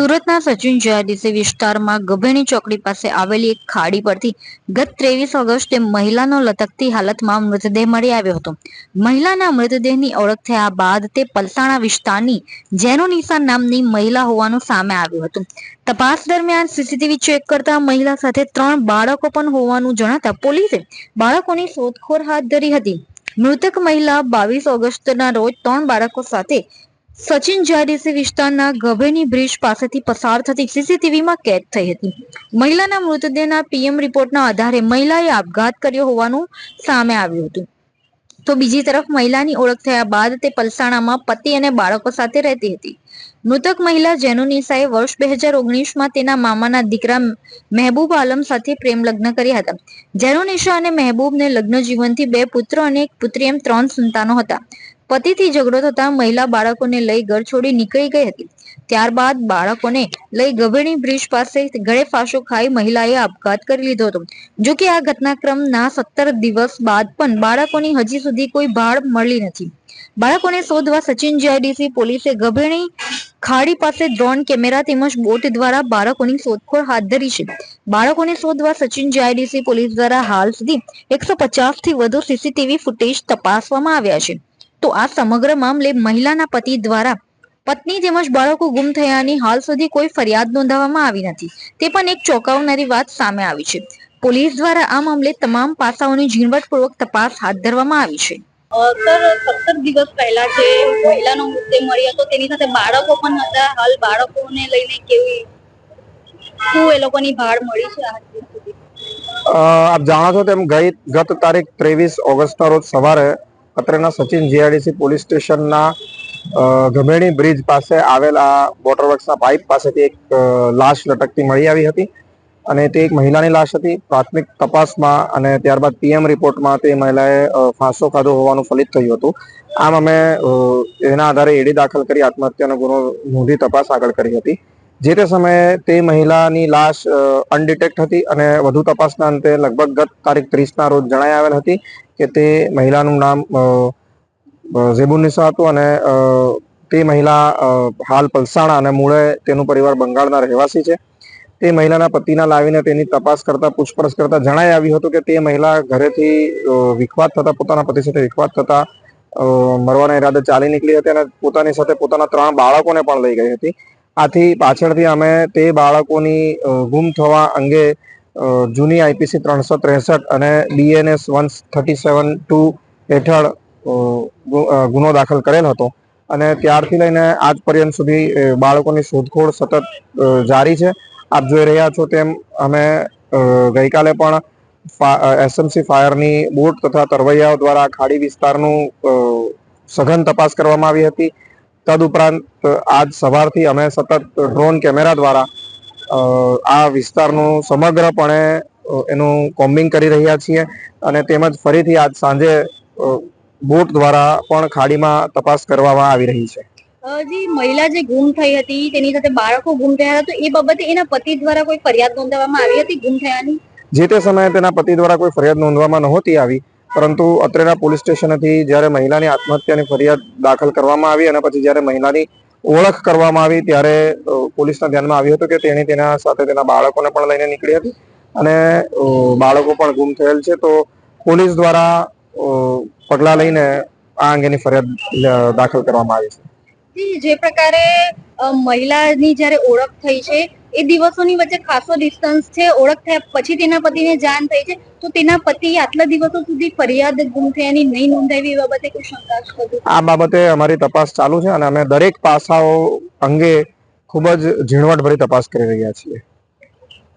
સુરતના સચિન જીઆઈડીસી વિસ્તારમાં ગભેણી ચોકડી પાસે આવેલી એક ખાડી પરથી ગત ત્રેવીસ ઓગસ્ટે મહિલાનો લટકતી હાલતમાં મૃતદેહ મળી આવ્યો હતો. મહિલાના મૃતદેહની ઓળખ થયા બાદ તે પલસાણા વિસ્તારની જેનો નામની મહિલા હોવાનું સામે આવ્યું હતું. તપાસ દરમિયાન સીસીટીવી ચેક કરતા મહિલા સાથે ત્રણ બાળકો પણ હોવાનું જણાતા પોલીસે બાળકોની શોધખોળ હાથ ધરી હતી. મૃતક મહિલા બાવીસ ઓગસ્ટના રોજ ત્રણ બાળકો સાથે સચિન જાડીસી વિસ્તારના ગભેની બ્રિજ પાસેથી પસાર થતી સીસીટીવીમાં કેદ થઈ હતી. મહિલાના મૃતદેહના પીએમ રિપોર્ટના આધારે મહિલાએ આપઘાત કર્યો હોવાનું સામે આવ્યું હતું. તો બીજી તરફ મહિલાની ઓળખ થયા બાદ તે પલસાણામાં પતિ અને બાળકો સાથે રહેતી હતી. મૃતક મહિલા જેનુનિસાએ વર્ષ બે હજાર ઓગણીસમાં તેના મામાના દીકરા મહેબૂબ આલમ સાથે પ્રેમ લગ્ન કર્યા હતા. જેનુનિશા અને મહેબૂબને લગ્ન જીવનથી બે પુત્ર અને એક પુત્રી એમ ત્રણ સંતાનો હતા. પતિથી ઝઘડો થતા મહિલા બાળકોને લઈ ઘર છોડી નીકળી ગઈ હતી. ત્યારબાદ બાળકોને લઈ ગભેણી બ્રિજ પાસે ગળે ફાંસો ખાઈ મહિલાએ આપઘાત કરી લીધો હતો. જો કે આ ઘટનાક્રમના સત્તર દિવસ બાદ પણ બાળકોની હજી સુધી કોઈ ભાળ મળી નથી. બાળકોને શોધવા સચિન જીઆઈડીસી પોલીસે ગભેણી ખાડી પાસે ડ્રોન કેમેરા તેમજ બોટ દ્વારા બાળકોની શોધખોળ હાથ ધરી છે. બાળકોને શોધવા સચિન જીઆઈડીસી પોલીસ દ્વારા હાલ સુધી એકસો થી વધુ સીસીટીવી ફૂટેજ તપાસવામાં આવ્યા છે. તો આ સમગ્ર મામલે મહિલાના પતિ દ્વારા પત્ની તેમજ બાળકો ગુમ થયાની હાલ સુધી કોઈ ફરિયાદ નોંધાવવામાં આવી નથી. તે પણ એક ચોંકાવનારી વાત સામે આવી છે. પોલીસ દ્વારા આ મામલે તમામ પાસાઓની ઝીણવટપૂર્વક તપાસ હાથ ધરવામાં આવી છે. સર સત્તર દિવસ પહેલા જે મહિલાનો મુદ્દે મળ્યો હતો તેની સાથે બાળકો પણ હતા. હાલ બાળકોને લઈને કેવી શું એ લોકોની ભાળ મળી છે આજ સુધી? આપ જાણો છો તેમ ગઈ ગત તારીખ ત્રેવીસ ઓગસ્ટના રોજ સવારે અત્રેના સચિન જીઆરડીસી પોલીસ સ્ટેશનના ગમેણી બ્રિજ પાસે આવેલા વોટરવર્ક્સના પાઇપ પાસેથી એક લાશ લટકતી મળી આવી હતી. અને તે એક મહિલાની લાશ હતી. પ્રાથમિક તપાસમાં અને ત્યારબાદ પીએમ રિપોર્ટમાં તે મહિલાએ ફાંસો ખાધો હોવાનું ફલિત થયું હતું. આમ અમે એના આધારે એડી દાખલ કરી આત્મહત્યાનો ગુનો નોંધી તપાસ આગળ કરી હતી. જે તે સમયે તે મહિલાની લાશ અનડિટેક્ટ હતી અને વધુ તપાસના અંતે લગભગ ગત તારીખ ત્રીસના રોજ જણાઈ આવેલ હતી કે તે મહિલાનું નામ અ, હતું અને તે મહિલા હાલ પલસાણા અને મૂળે તેનું પરિવાર બંગાળના રહેવાસી છે. તે મહિલાના પતિના લાવીને તેની તપાસ કરતા પૂછપરછ કરતા જણાઈ આવ્યું હતું કે તે મહિલા ઘરેથી વિખવાદ થતા પોતાના પતિ સાથે વિખવાદ થતા મરવાના ઈરાદે ચાલી નીકળી હતી અને પોતાની સાથે પોતાના ત્રણ બાળકોને પણ લઈ ગઈ હતી. આથી પાછળથી અમે તે બાળકોની ગુમ થવા અંગે જૂની આઈપીસી ત્રણસો ત્રેસઠ અને BNS one thirty seven two હેઠળ ગુનો દાખલ કરેલ હતો. અને ત્યારથી લઈને આજ પર્યંત સુધી બાળકોની શોધખોળ સતત જારી છે. આપ જોઈ રહ્યા છો તેમ અમે ગઈકાલે પણ એસએમસી ફાયરની બોટ તથા તરવૈયાઓ દ્વારા ખાડી વિસ્તારનું સઘન તપાસ કરવામાં આવી હતી. તદુપરાંત આજ સવારથી અમે સતત ડ્રોન કેમેરા દ્વારા આ વિસ્તારનું સમગ્રપણે એનું કોમ્બિંગ કરી રહ્યા છીએ અને તેમજ ફરીથી આજ સાંજે બોટ દ્વારા પણ ખાડીમાં તપાસ કરવામાં આવી રહી છે. જે મહિલા જે ગુમ થઈ હતી તેની સાથે બાળકો ગુમ થયા હતા તો એ બાબતે એના પતિ દ્વારા કોઈ ફરિયાદ નોંધાવવામાં આવી હતી ગુમ થયાની? જે તે સમયે તેના પતિ દ્વારા કોઈ ફરિયાદ નોંધવામાં નહોતી આવી પરંતુ અત્રેના પોલીસ સ્ટેશનેથી જ્યારે મહિલાની આત્મહત્યાની ફરિયાદ દાખલ કરવામાં આવી અને પછી જ્યારે મહિલાની ઓળખ કરવામાં આવી ત્યારે પોલીસના ધ્યાનમાં આવ્યું હતું કે તેણે તેના સાથે તેના બાળકોને પણ લઈને નીકળી હતી અને બાળકો પણ ગુમ થયેલ છે. તો પોલીસ દ્વારા પગલાં લઈને આ અંગેની ફરિયાદ દાખલ કરવામાં આવી છે. જે પ્રકારે મહિલાની જ્યારે ઓળખ થઈ છે એ દિવસોની વચ્ચે ખાસો ડિસ્ટન્સ છે, ઓળખ થયા પછી તેના પતિને જાણ થઈ છે. તો તેના પતિ આટલા દિવસો સુધી ફરિયાદ ગુમ થયાની નહીં નોંધાવી એ બાબતે કોઈ શંકાસ્પદ આ બાબતે અમારી તપાસ ચાલુ છે અને અમે દરેક પાસાઓ અંગે ખૂબ જ ઝીણવટભરી તપાસ કરી રહ્યા છીએ.